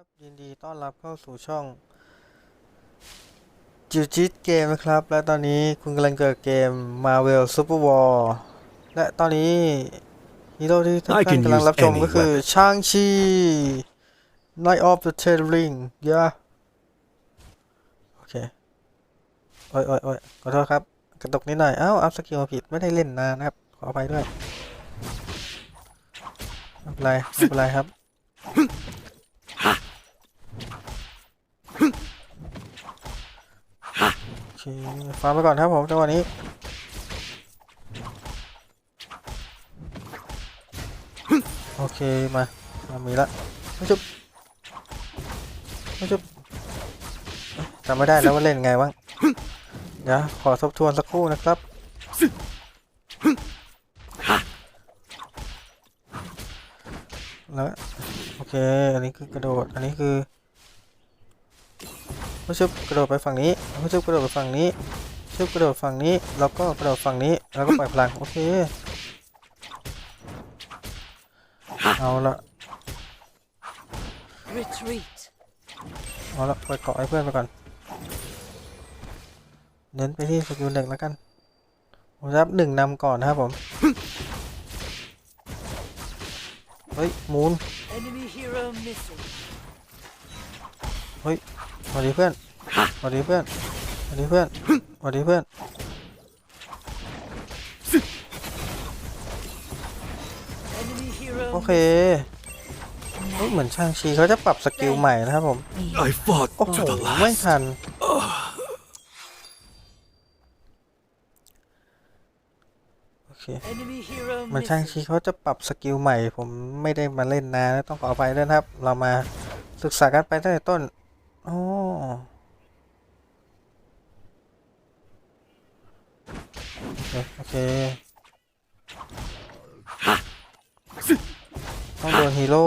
ครับยินดีต้อนรับเข้าสู่ช่องจิวจิตเกมนะครับ และตอนนี้คุณกำลังเกิดเกม Marvel Super War และตอนนี้ฮีโร่ที่ทุก I ท่าน can กำลัง use รับชม any ก็คือชางชี Night of the Ten Ring ยะโอเค โอ้ยโอ้ยโอ้ยขอโทษครับ กระตุกนิดหน่อยเอ้าอัพสกิลมาผิด ไม่ได้เล่นนานนะครับ ขออภัยด้วยไม่เป็นไรไม่เป็นไรครับ โอเค ฟาร์มไปก่อนครับผมจังหวะนี้โอเคมามามีละไม่จุบไม่จุบจำไม่ได้แล้วว่าเล่นไงบ้างเดี๋ยวขอทบทวนสักครู่นะครับ แล้วโอเค อันนี้คือกระโดด อันนี้คือ ไม่ชุบกระโดดไปฝั่งนี้ไม่ชุบกระโดดไปฝั่งนี้ชุบกระโดดฝั่งนี้ แล้วก็กระโดดฝั่งนี้ แล้วก็ปล่อยพลัง โอเค เอาละ Retreat. เอาละปล่อยเกาะให้เพื่อนไปก่อน เน้นไปที่สกิลหนึ่งแล้วกันผมจะรับหนึ่งนำก่อนนะครับผม เฮ้ย มูน Enemy hero missing. สวัสดีเพื่อน สวัสดีเพื่อนสวัสดีเพื่อนสวัสดีเพื่อน Enemy hero โอเคเฮ้ยเหมือนช่างชีเขาจะปรับสกิลใหม่นะครับผม I fought โอ้โห to the ไม่ last. ทันโอเค Enemy hero เหมือนช่างชี missing. เขาจะปรับสกิลใหม่ ผมไม่ได้มาเล่นนานนะต้องขออภัยด้วยนะครับ เรามาศึกษากันไปตั้งแต่ต้น อ๋อ โอเคโอเคต้องโดนฮีโร่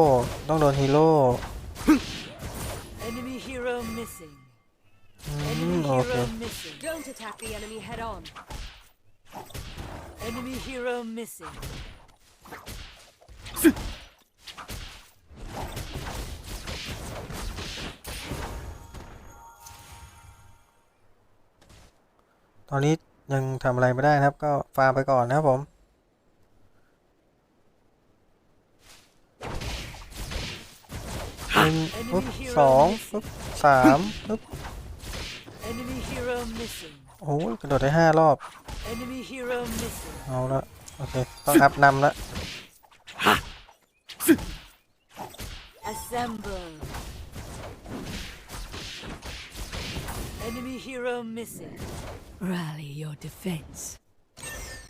ต้องโดนฮีโร่ Enemy hero missing. อืม Enemy โอเค hero missing. Don't attack the enemy head on. Enemy hero missing. ตอนนี้ ยังทำอะไรไม่ได้นะครับ ก็ฟาร์มไปก่อนนะครับผม หนึ่งปุ๊บสองปุ๊บสามปุ๊บ Enemy hero missing. โอ้โหกระโดดได้ห้ารอบ Enemy hero missing. เอาละโอเค ต้องอัพนำละ Assemble. Enemy hero missing. Rally your defense.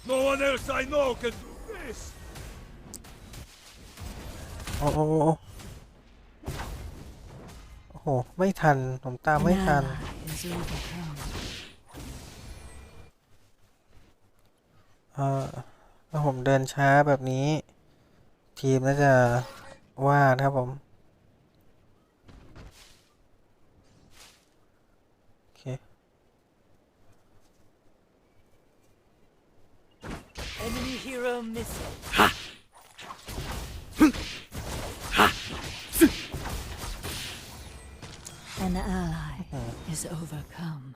No one else I know can do this. โอ้โหโอ้โห ไม่ทัน ผมตามไม่ทัน is overcome. เออถ้าผมเดินช้าแบบนี้ ทีมน่าจะว่านะครับผม โอเค Enemy hero missing. An ally is overcome.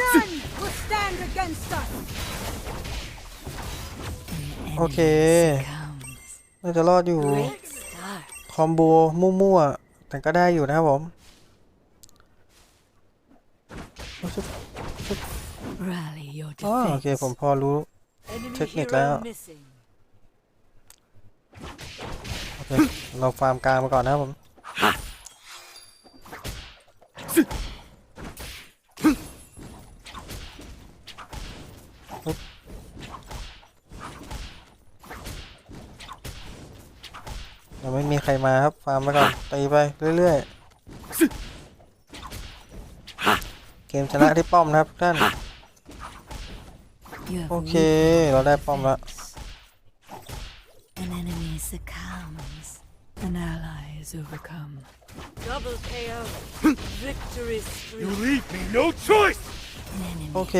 None will stand against us. โอเค Comes. น่าจะรอดอยู่ Great start. คอมโบมั่วๆแต่ก็ได้อยู่นะครับผม Rally your อ๋อ defense. โอเค ผมพอรู้ Enemy technique hero แล้ว missing. โอเค เราฟาร์มกลางมาก่อนนะครับผมปุ๊บยังไม่มีใครมาครับ ฟาร์มไปก่อนตีไปเรื่อยๆ เกมชนะที่ป้อมนะครับทุกท่าน You have โอเค weakened เราได้ป้อมแล้ว defense. An enemy succumbs. An ally is overcome. Double KO. Victory You streak. leave me no choice. An enemy โอเค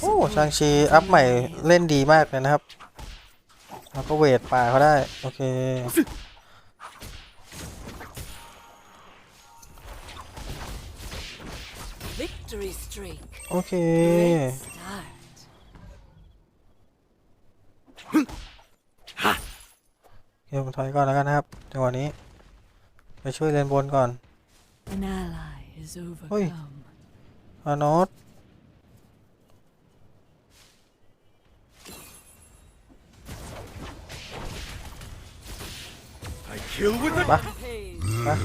โอ้ชางชีอัพใหม่เล่นดีมากเลยนะครับ แล้วก็เวทป่าเขาได้ โอเค โอเค Great start. เดี๋ยวผมถอยก่อนแล้วกันนะครับจังหวะนี้ ไปช่วยเลนบนก่อน An ally is Oi. overcome. อานอส I kill with a ปะปะ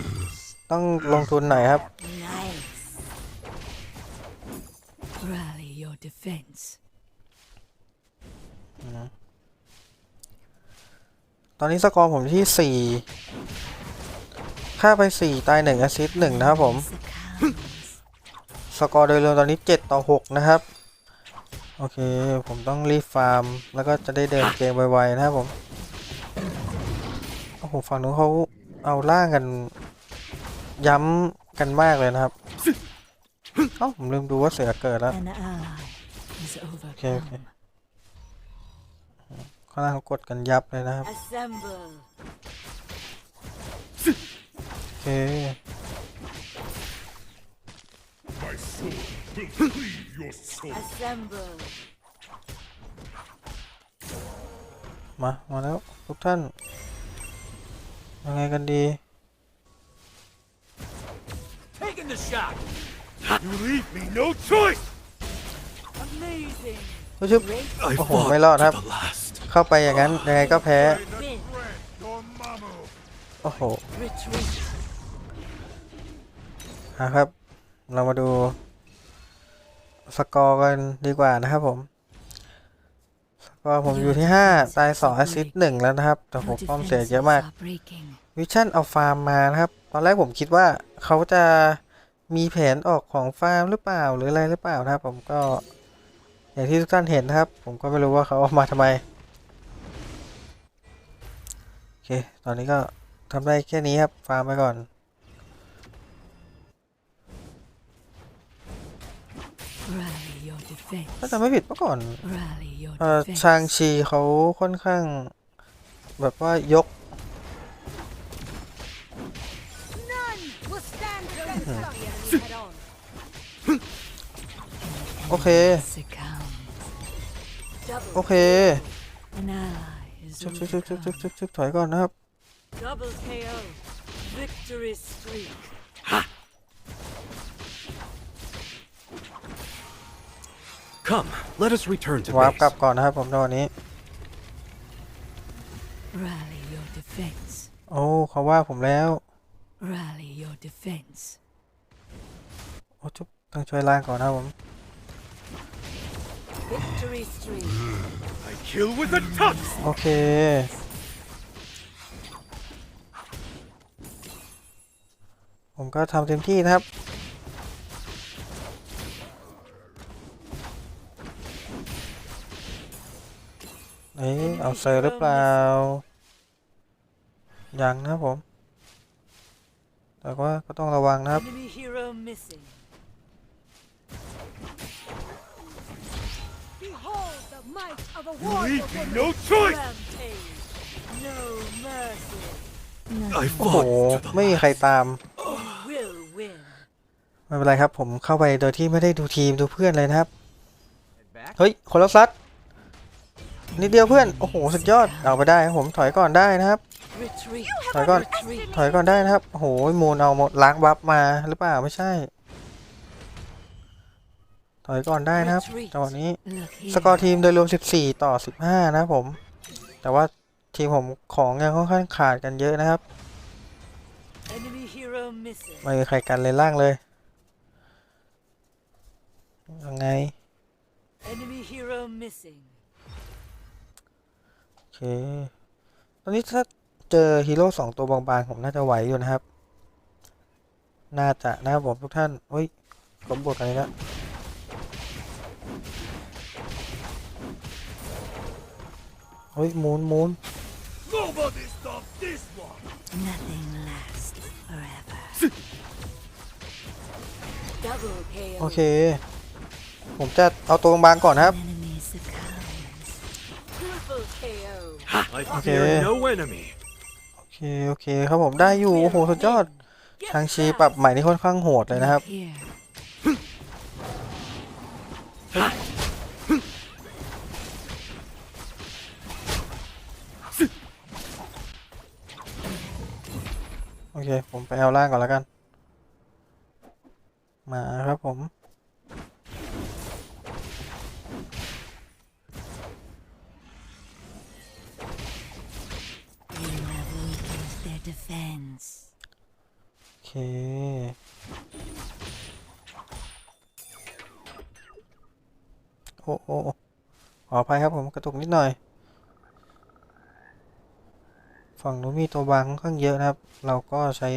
ต้องลงทุนหน่อยครับ your defense. ตอนนี้สกอร์ผมที่สี่ค่าไปสี่ตายหนึ่งแอสซิสต์หนึ่งนะครับผม สกอร์โดยรวมตอนนี้เจ็ดต่อหกนะครับ โอเค ผมต้องรีฟาร์ม แล้วก็จะได้เดินเกมไวๆนะครับผมโอ้โหฝั่งนู้นเขาเอาล่างกันย้ำกันมากเลยนะครับ เอ้าผมลืมดูว่าเสือเกิดแล้ว An ally is okay. overcome. ข้างล่างเขากดกันยับเลยนะครับ Assemble. โอเค My sword will cleave your soul. Assemble. มา มาแล้ว ทุกท่าน ยังไงกันดี Taking the shot. You leave me no choice. Amazing. ชึบ Great โอ้โหไม่รอดครับเข้าไปอย่างนั้นยังไงก็แพ้ Pray that Win. grant your mamu. โอ้โห retreat. นะครับ เรามาดูสกอร์กันดีกว่านะครับผม สกอร์ผมอยู่ที่ 5 ตาย 2 แอสซิสต์1แล้วนะครับ แต่ผม Your ป้อมเสียเยอะ defenses มาก are breaking. วิชั่นเอาฟาร์มมานะครับ ตอนแรกผมคิดว่าเขาจะ มีแผนออกของฟาร์มหรือเปล่าหรืออะไรหรือเปล่านะครับ ผมก็อย่างที่ทุกท่านเห็นนะครับ ผมก็ไม่รู้ว่าเขาเอามาทำไมโอเค ตอนนี้ก็ทำได้แค่นี้ครับฟาร์มไปก่อนถ้าจะไม่ผิดเมื่อก่อนเออชางชีเขาค่อนข้าง แบบว่ายก None will stand against us. The enemy head on. โอเค Succumb. โอเค An ally is ชุบชุบชุบชุบชุบ overcome. ชุบชุบถอยก่อนนะครับ Double KO. Victory streak. Come, let us return to วาร์ป base. กลับก่อนนะครับผมตอนนี้ Rally your defense. โอ้เขาว่าผมแล้ว Rally your defense. โอ้ชุบต้องช่วยล่างก่อนนะครับผม Victory streak. I kill with a touch. โอเค ผมก็ทำเต็มที่นะครับ เอ้ยเอาเซอร์หรือเปล่า ยังนะครับผม แต่ว่าก็ต้องระวังนะครับ Enemy hero missing. Behold the might of a You warrior leave me woman. no choice. Rampage. No mercy. โอ้โห Fought to the ไม่มีใคร last. ตาม Will win. ไม่เป็นไรครับ ผมเข้าไปโดยที่ไม่ได้ดูทีมดูเพื่อนเลยนะครับ เฮ้ย คนละซัด นิดเดียวเพื่อน โอ้โห สุดยอด เอาไปได้ครับผมถอยก่อนได้นะครับ ถอยก่อน ถอยก่อนได้นะครับ โอ้โห มูนเอาหมดล้างบัฟมาหรือเปล่า ไม่ใช่ ถอยก่อนได้นะครับจังหวะนี้ สกอร์ทีมโดยรวม 14 ต่อ 15 นะผม แต่ว่าทีมผมของยังค่อนข้างขาดกันเยอะนะครับ ไม่มีใครกันเลยล่างเลย ยังไง เค ตอนนี้ถ้าเจอฮีโร่สองตัวบางๆผมน่าจะไหวอยู่นะครับ น่าจะนะครับผมทุกท่านเฮ้ยผมบวกกันเลยนะเฮ้ยหมูนหมูน Nobody stop this one. Nothing lasts forever. Double KO. โอเค ผมจะเอาตัวบางๆก่อนนะครับ I Okay. fear no enemy. โอเค โอเคครับผมได้อยู่ โอ้โห สุดยอด Get ชางชี down. ปรับใหม่นี่ค่อนข้างโหดเลยนะครับ Here. โอเค ผมไปเอาล่างก่อนแล้วกัน มาครับผม their defense. โอเคโอ้โอ้โอ้ขออภัยครับผมกระตุกนิดหน่อย ฝั่งนู้นมีตัวบางค่อนข้างเยอะนะครับ เราก็ใช้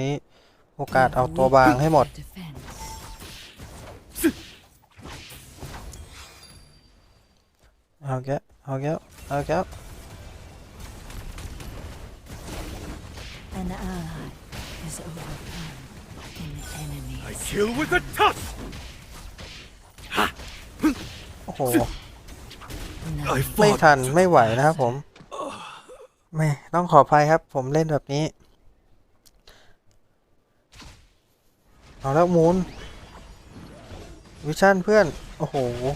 โอกาส You เอา have ตัวบางให้หมด weakened their defense. เอาแกะเอาแกะเอาแกะ An ally is overcome an enemy. I kill with a touch! โอ้โห I ไม่ fought ทันไม่ไหวนะครับผมไม่ต้องขออภัยครับ ผมเล่นแบบนี้ เอาแล้วมูนวิชั่นเพื่อน โอ้โห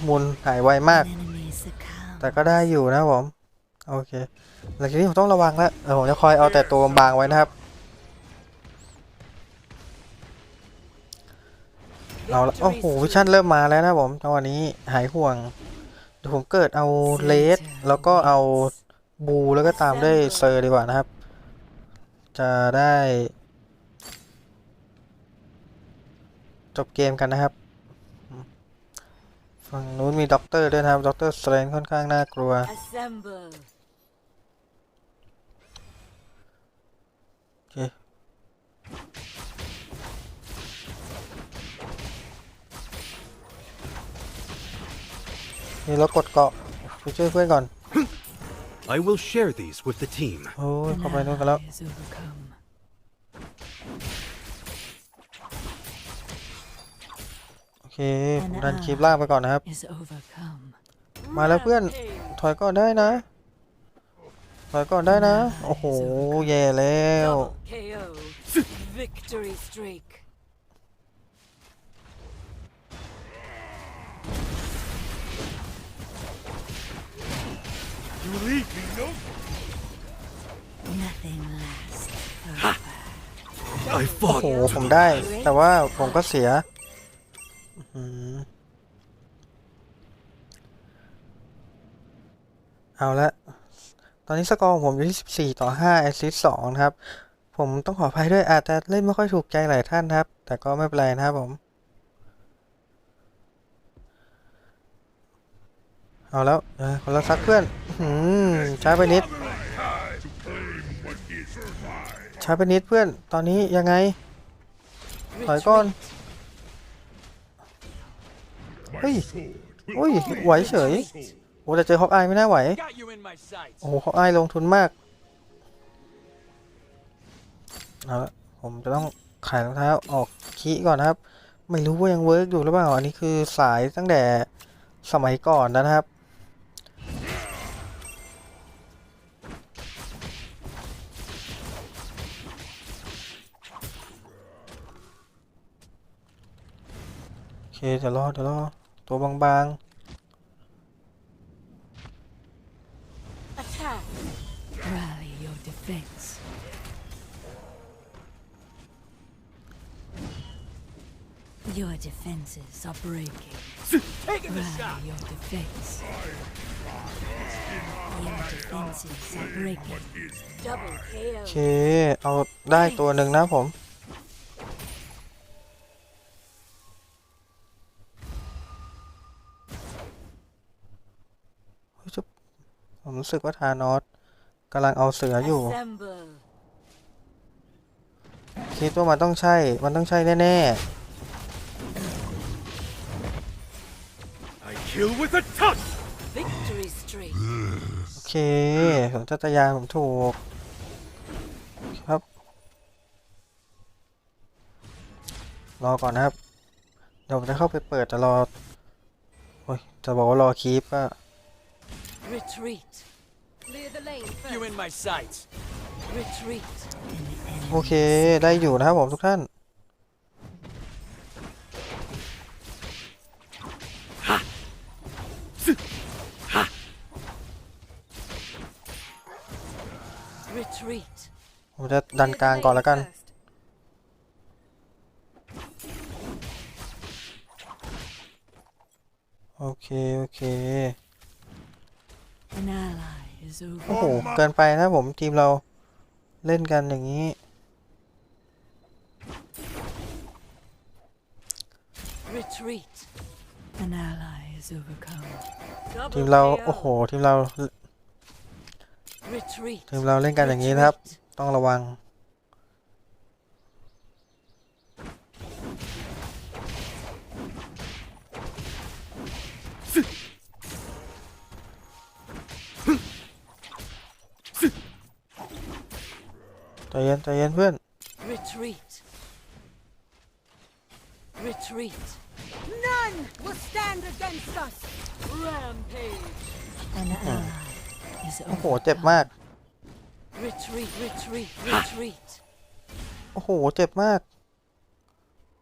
มูนหายไวมาก An enemy succumbs. แต่ก็ได้อยู่นะครับผม โอเค หลังจากนี้ผมต้องระวังแล้วเออผมจะคอยเอาแต่ตัวบางๆไว้นะครับเอาโอ้โหวิชั่นเริ่มมาแล้วนะผมจังหวะนี้หายห่วงเดี๋ยวผมเกิดเอาเลสแล้วก็เอาบูแล้วก็ตามด้วยเซอร์ดีกว่านะครับ จะได้ จบเกมกันนะครับฝั่งนู้นมีด็อกเตอร์ด้วยนะครับ ด็อกเตอร์สเตรนค่อนข้างน่ากลัว นี่เรากดเกาะไปช่วยเพื่อนก่อน I will share these with the team. โอ้ย An เข้าไปนู่นกันแล้ว ally is overcome. โอเคผมดันคลิปล่างไปก่อนนะครับ Is overcome. มาแล้วเพื่อน Rampage. ถอยก่อนได้นะ ถอยก่อนได้นะ โอ้โห แย่แล้ว Double KO. Victory streak. You leave me no Nothing lasts forever. I โอ้ fought โหผมได้ แต่ว่าผมก็เสียอื้อหือเอาละ ตอนนี้สกอร์ของผมอยู่ที่ 14 ต่อ 5 แอสซิสต์2นะครับ ผมต้องขออภัยด้วยอาจจะเล่นไม่ค่อยถูกใจหลายท่านนะครับ แต่ก็ไม่เป็นไรนะครับผม เอาแล้วคนละซักเพื่อนอื้อหือช้าไปนิด ช้าไปนิดเพื่อน ตอนนี้ยังไง ถอยก่อน เฮ้ยเฮ้ย ไหวเฉย โอ้แต่เจอฮอกอายไม่น่าไหว โอ้โหฮอกอายลงทุนมาก เอาละผมจะต้องขายรองเท้าออกคีก่อนนะครับ ไม่รู้ว่ายังเวิร์กอยู่หรือเปล่า อันนี้คือสายตั้งแต่สมัยก่อนนะครับ เคเดี๋ยวรอเดี๋ยวรอตัวบาง Attack. Rally your defense. Your defenses are breaking. Taking the shot. Rally your defense. Your defenses are breaking. Double ๆ KO. โอเค เอาได้ตัวหนึ่งนะผม ผมรู้สึกว่าทานอสกำลังเอาเสืออยู่ Assemble. คิดว่ามันต้องใช่ มันต้องใช่แน่ I kill with a touch! Victory streak. ๆโอเคสมจัตยานผมถูก ครับ รอก่อนนะครับ เดี๋ยวผมจะเข้าไปเปิดแต่รอ โอ้ย จะบอกว่ารอคีปก็ Retreat. Clear the lane You first. in my sights. Retreat. In the enemy. โอเค ได้อยู่นะครับผมทุกท่าน Retreat. ผมจะดันกลางก่อนแล้วกัน First. โอเค โอเค An ally is โอ้ over. โห เกินไปนะผมทีมเราเล่นกันอย่างนี้ Retreat. An ally is overcome. ทีมเรา โอ้โห ทีมเรา Retreat. ทีมเราเล่นกันอย่างนี้นะครับ Retreat. ต้องระวัง ใจเย็นใจเย็นเพื่อน Retreat. Retreat. None will stand against us. Rampage. An ally is โอ้โห overcome. เจ็บมาก Retreat. Retreat. Retreat. โอ้โห เจ็บมาก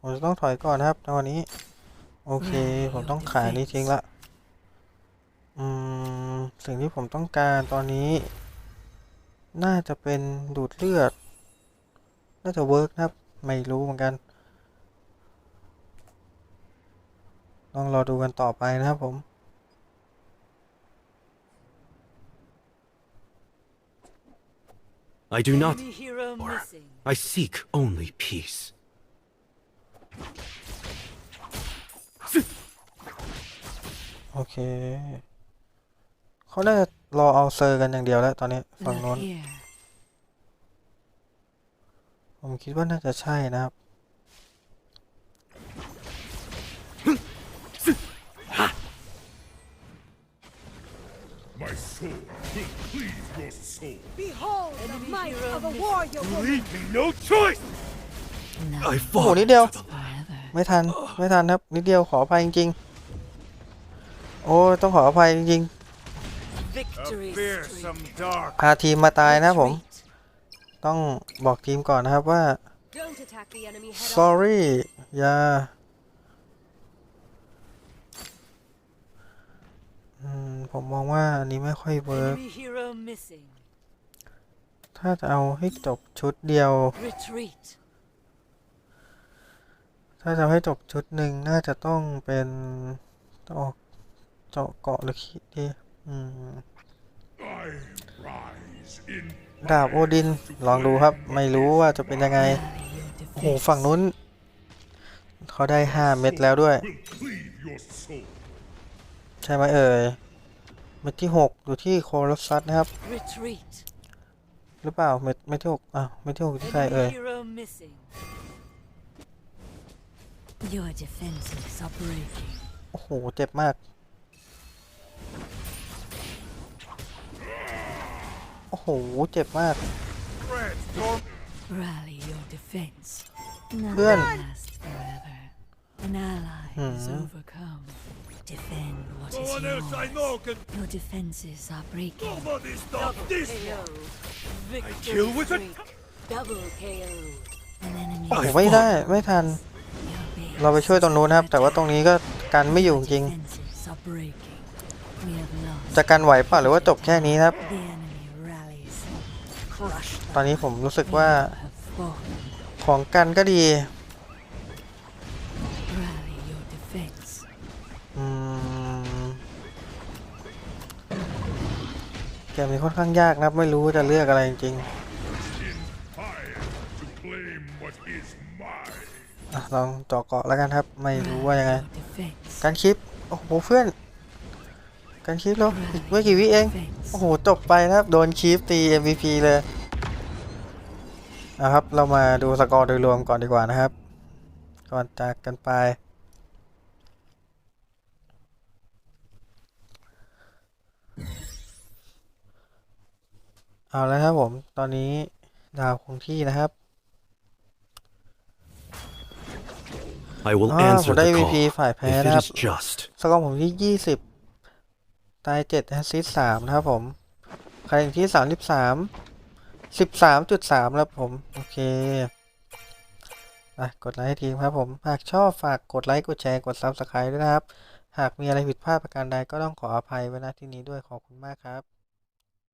ผมจะต้องถอยก่อนนะครับตอนนี้ โอเค ผมต้องขายนี้ทิ้งละ อืม สิ่งที่ผมต้องการตอนนี้ น่าจะเป็นดูดเลือด น่าจะเวิร์กนะครับ ไม่รู้เหมือนกันต้องรอดูกันต่อไปนะครับผม I do not. Enemy hero missing. I seek only peace. โอเค เขาน่าจะรอเอาเซอร์กันอย่างเดียวแล้วตอนนี้ฝั่ง Not โน้น here. ผมคิดว่าน่าจะใช่นะครับ My sword will cleave your soul. Behold the Enemy might hero of a missing. warrior You woman. leave me no choice. Now I โอ้โห fought นิดเดียว to the forever. ไม่ทัน ไม่ทันครับ นิดเดียวขออภัยจริง ๆ โอ้ยต้องขออภัยจริง พาทีมมาตายนะครับผม Retreat. ต้องบอกทีมก่อนนะครับว่า Don't attack the enemy head on. sorry อย่าอืมผมมองว่าอันนี้ไม่ค่อยเวิร์ก Enemy hero missing. ถ้าจะเอาให้จบชุดเดียว Retreat. ถ้าจะเอาให้จบชุดหนึ่งน่าจะต้องเป็นต้องออกเจาะเกาะหรือคิดดี อืม I rise in ดาบโอดิน ลองดูครับ ไม่รู้ว่าจะเป็นยังไง Rally your โอ้โห defense. ฝั่งนู้น เขาได้ห้าเม็ดแล้วด้วย will cleave your soul. ใช่ไหมเอ่ย เม็ดที่หกอยู่ที่โคลัสซัสนะครับ Retreat. หรือเปล่า เม็ดเม็ดที่หกอะเม็ดที่หกอยู่ที่ใครเอ่ย Enemy hero missing. Your defenses are breaking. โอ้โห เจ็บมาก โอ้โห เจ็บมาก Friends, storm. Rally your defense. None Good. lasts forever. An ally is Mhm. overcome. Defend what No is one else I yours. know can. Your defenses are breaking. Nobody stop this one. Victory kill with a streak. Double KO. An enemy โอ้โหไม่ได้ไม่ทัน Your base เราไปช่วยตรงนู้นนะครับ แต่ว่าตรงนี้ก็กันไม่อยู่จริง defenses are breaking. We have lost. จะกันไหวเปล่ะหรือว่าจบแค่นี้นะครับ ตอนนี้ผมรู้สึกว่าของกันก็ดีเกมนี้ค่อนข้างยากนะครับไม่รู้จะเลือกอะไรจริงลองเจาะเกาะแล้วกันครับ ไม่รู้ว่ายังไง การคลิป โอ้โหเพื่อน การคลิปแล้วอีกไม่กี่วิเอง โอ้โห จบไปนะครับ โดนคีฟตี MVP เลยนะครับ เรามาดูสกอร์โดยรวมก่อนดีกว่านะครับ ก่อนจากกันไป เอาแล้วครับผม ตอนนี้ดาวคงที่นะครับ I will อ๋อผม answer ได้ the MVP call ฝ่าย if แพ้ it นะครับ is just. สกอร์ผมที่ยี่สิบ ตายเจ็ดแอสซิสสามนะครับผมใครอย่างที่สามสิบสามสิบสามจุดสามแล้วผม โอเคอะกดไลค์ทีมครับผม หากชอบฝากกดไลค์กดแชร์กด Subscribe ด้วยนะครับ หากมีอะไรผิดพลาดประการใดก็ต้องขออภัยไว้ณที่นี้ด้วยขอบคุณมากครับ